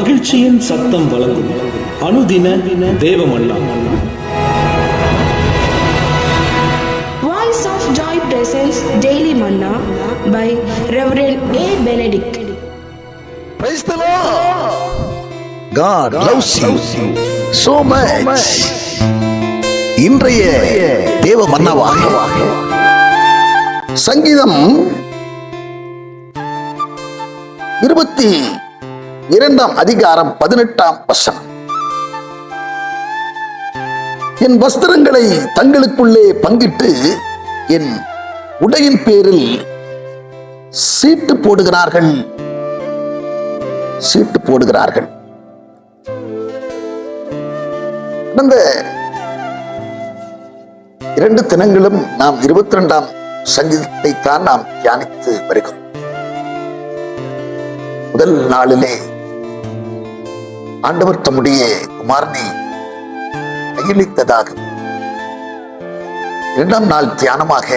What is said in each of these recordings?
மகிழ்ச்சியின் சத்தம் வழங்கும் அனுதின தேவமல்லா Voice of Joy presents Daily Manna by Reverend A. Benedict. Praise the Lord. God loves you so much. இன்றைய தேவ மன்னவாக சங்கீதம் இருபத்தி இரண்டாம் அதிகாரம் பதினெட்டாம் வசனம். என் வஸ்திரங்களை தங்களுக்குள்ளே பங்கிட்டு என் உடையின் பேரில் சீட்டு போடுகிறார்கள். சீட்டு போடுகிறார்கள். கடந்த இரண்டு தினங்களும் நாம் இருபத்தி ரெண்டாம் சங்கீதத்தை தான் நாம் தியானித்து வருகிறோம். முதல் நாளிலே ஆண்டவர் தம்முடைய குமாரனை கையளித்ததாக. இரண்டாம் நாள் தியானமாக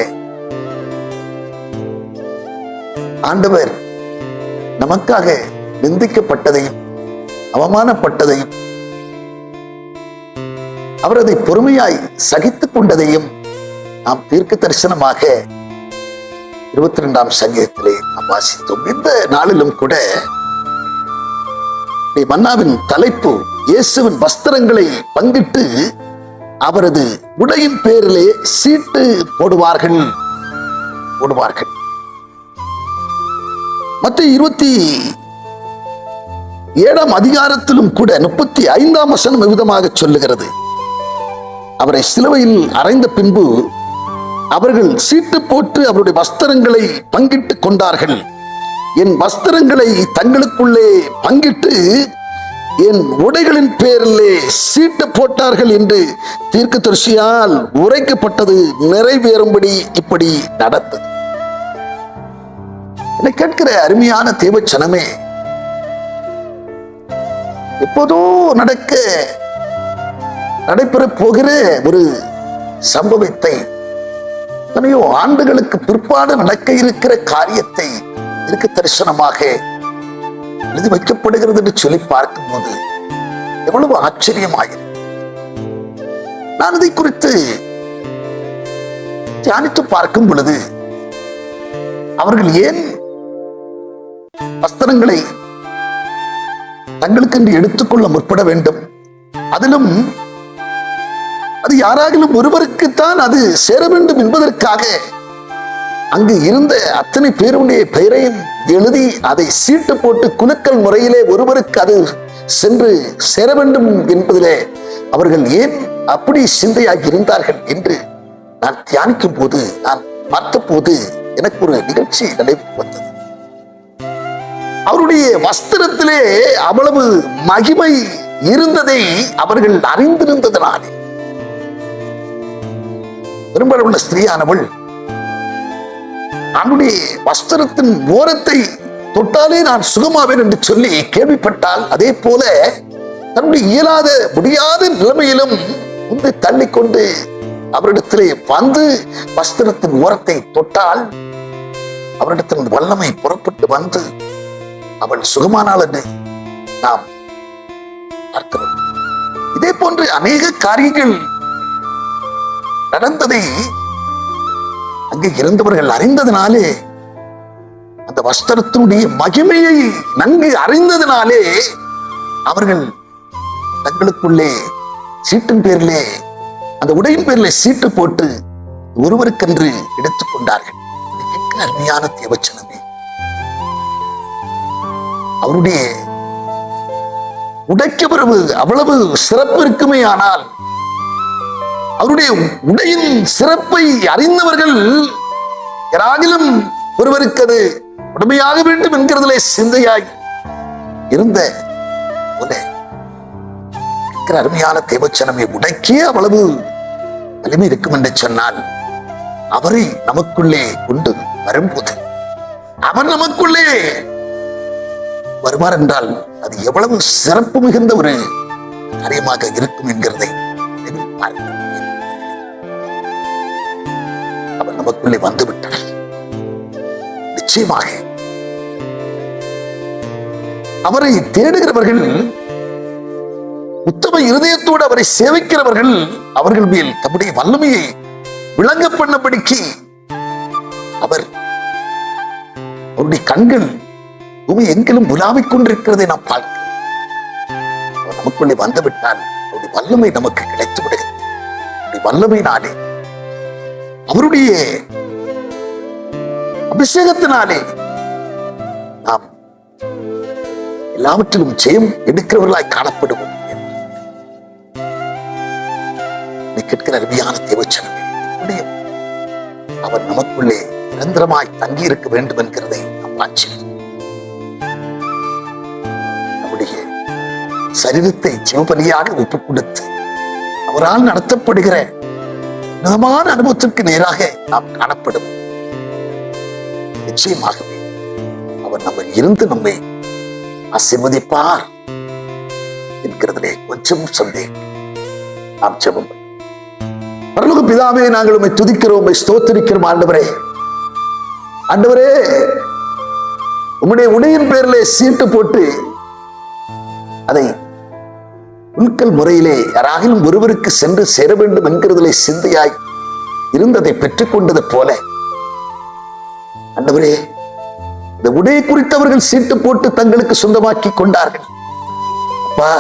ஆண்டவர் நமக்காக நிந்திக்கப்பட்டதையும் அவமானப்பட்டதையும் அவர் அதை பொறுமையாய் சகித்துக் கொண்டதையும் நாம் தீர்க்க தரிசனமாக இருபத்தி ரெண்டாம் சங்கீதத்திலே நாம் வாசித்தோம். இந்த நாளிலும் கூட மன்னாவின் தலைப்பு இயேசுவின் வஸ்திரங்களை பங்கிட்டு அவரது உடையின் பேரிலே சீட்டு போடுவார்கள். போடுவார்கள். மற்ற இருபத்தி ஏழாம் அதிகாரத்திலும் கூட முப்பத்தி ஐந்தாம் வசனம் விதமாக சொல்லுகிறது. அவரை சிலுவையில் அறைந்த பின்பு அவர்கள் சீட்டு போட்டு அவருடைய வஸ்திரங்களை பங்கிட்டுக் கொண்டார்கள். என் வஸ்திரங்களை தங்களுக்குள்ளே பங்கிட்டு என் உடைகளின் பேரிலே சீட்டு போட்டார்கள் என்று தீர்க்க தரிசியால் உரைக்கப்பட்டது நிறைவேறும்படி இப்படி நடந்தது. என்னை கேட்கிற அருமையான தேவச்சனமே எப்போதோ நடக்க நடைபெற போகிற ஒரு சம்பவத்தை எத்தனையோ ஆண்டுகளுக்கு பிற்பாடு நடக்க இருக்கிற காரியத்தை இருக்க தரிசனமாக எழுதி வைக்கப்படுகிறது என்று சொல்லி பார்க்கும் போது எவ்வளவு ஆச்சரியமாகிறது நான் இதை குறித்து தியானித்து பார்க்கும் பொழுது அவர்கள் ஏன் வஸ்திரங்களை தங்களுக்கென்று எடுத்துக்கொள்ள முற்பட வேண்டும்? அதிலும் அது யாராகிலும் ஒருவருக்குத்தான் அது சேர வேண்டும் என்பதற்காக அங்கு இருந்த அத்தனை பேருடைய பெயரையும் எழுதி அதை சீட்டு போட்டு குலுக்கல் முறையிலே ஒருவருக்கு அது சென்று சேர வேண்டும் என்பதிலே அவர்கள் ஏன் அப்படி சிந்தையாகி இருந்தார்கள் என்று நான் தியானிக்கும் போது நான் பார்த்த போது எனக்கு ஒரு நிகழ்ச்சி நினைவுக்கு வந்தது. அவருடைய வஸ்திரத்திலே அவ்வளவு மகிமை இருந்ததை அவர்கள் அறிந்திருந்ததனாலே பெரும்பாலுள்ள ஸ்திரீயானவள் அவனுடைய வஸ்திரத்தின் ஓரத்தை தொட்டாலே நான் சுகமாவேன் என்று சொல்லி கேள்விப்பட்டால் அதே போல தன்னுடைய இயலாத முடியாத நிலைமையிலும் உந்தை தள்ளிக்கொண்டு அவரிடத்திலே வந்து வஸ்திரத்தின் ஓரத்தை தொட்டால் அவரிடத்தின் வல்லமை புறப்பட்டு வந்து அவள் சுகமானாள் என்று நாம் பார்க்கிறோம். இதே போன்று அநேக காரியங்கள் நடந்ததை அங்கே இருந்தவர்கள் அறிந்ததினாலே அந்த வஸ்திரத்தினுடைய மகிமையை நன்கு அறிந்ததினாலே அவர்கள் தங்களுக்குள்ளே சீட்டின் பேரிலே அந்த உடையின் பேரிலே சீட்டு போட்டு ஒருவருக்கென்று எடுத்துக்கொண்டார்கள் இதை அருமையான தேவச்சனமே அவருடைய உடைக்கு பிறகு அவ்வளவு சிறப்பு இருக்குமே ஆனால் அவருடைய உடையின் சிறப்பை அறிந்தவர்கள் யாராகிலும் ஒருவருக்கு அது உடமையாக வேண்டும் என்கிறதிலே சிந்தையாய் இருந்த அருமையான தேவச்சனமே உடைக்கே அவ்வளவு வலிமை இருக்கும் என்று சொன்னால் அவரை நமக்குள்ளே கொண்டு வரும்போது அவர் நமக்குள்ளே வருவார் என்றால் அது எவ்வளவு சிறப்பு மிகுந்த ஒரு காரியமாக இருக்கும் என்கிறதை பார்க்கிறோம். நமக்குள்ளே வந்து நிச்சயமாக. அவரை தேடுகிறவர்கள் உத்தம இருதயத்தோடு அவரை சேவிக்கிறவர்கள் அவர்கள் மேல் தம்முடைய வல்லமையை விளங்க பண்ணபடிக்கு அவர் அவருடைய கண்கள் பூமி எங்கிலும் உலாவிக் கொண்டிருக்கிறதை நாம் பார்க்கிறோம். நமக்குள்ளே வந்துவிட்டால் அவருடைய வல்லமை நமக்கு கிடைத்து விடுகிறது வல்லமை நாளே அவருடைய அபிஷேகத்தினாலே நாம் எல்லாவற்றிலும் ஜெயம் எடுக்கிறவர்களாய் காணப்படுவோம் கேட்கிற அருமையான தேவச்சனம் எப்படியும் அவர் நமக்குள்ளே நிரந்தரமாய் தங்கி இருக்க வேண்டும் என்கிறதை நாம் நம்முடைய சரீரத்தை சிவபலியாக ஒப்புக் கொடுத்து அவரால் நடத்தப்படுகிற உன்னதமான அனுபவத்திற்கு நேராக நாம் காணப்படும். நிச்சயமாகவே அவர் நம்ம இருந்து நம்மை ஆசீர்வதிப்பார் என்கிறதிலே கொஞ்சம் சந்தேகம். நாம் செவம் பண்ணுவோம். பரலோக பிதாவே நாங்கள் உண்மை துதிக்கிறோம் உம்மை ஸ்தோத்திரிக்கிறோம் ஆண்டவரே. ஆண்டவரே உம்முடைய உடையின் பேரிலே சீட்டு போட்டு அதை உள்கல் முறையிலே யாராகிலும் ஒருவருக்கு சென்று சேர வேண்டும் என்கிறதிலே சிந்தையாய் இருந்ததை பெற்றுக்கொண்டது போல. அண்டவரே இந்த உடையை குறித்தவர்கள் சீட்டு போட்டு தங்களுக்கு சொந்தமாக்கி கொண்டார்கள். அப்பா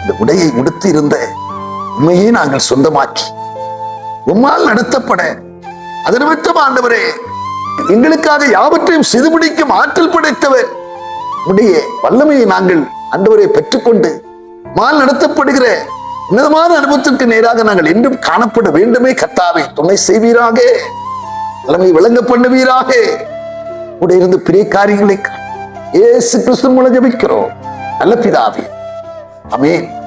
இந்த உடையை உடுத்தி இருந்த உண்மையை நாங்கள் சொந்தமாக்கி உம்மால் நடத்தப்பட அது நிமித்தம் ஆண்டவரே எங்களுக்காக யாவற்றையும் சிதுபிடிக்கும் ஆற்றல் படைத்தவர். உடைய வல்லமையை நாங்கள் அண்டவரை பெற்றுக்கொண்டு மால் நடத்தப்படுகிற. உன்னதமான அனுபவத்திற்கு நேராக நாங்கள் என்றும் காணப்பட வேண்டுமே கத்தாவே. துணை செய்வீராக. தலைமை விளங்க பண்ணுவீராக. கூட இருந்து பெரிய காரியங்களை ஏசு கிறிஸ்து மூலம் ஜபிக்கிறோம். நல்ல பிதாவே. அமேன்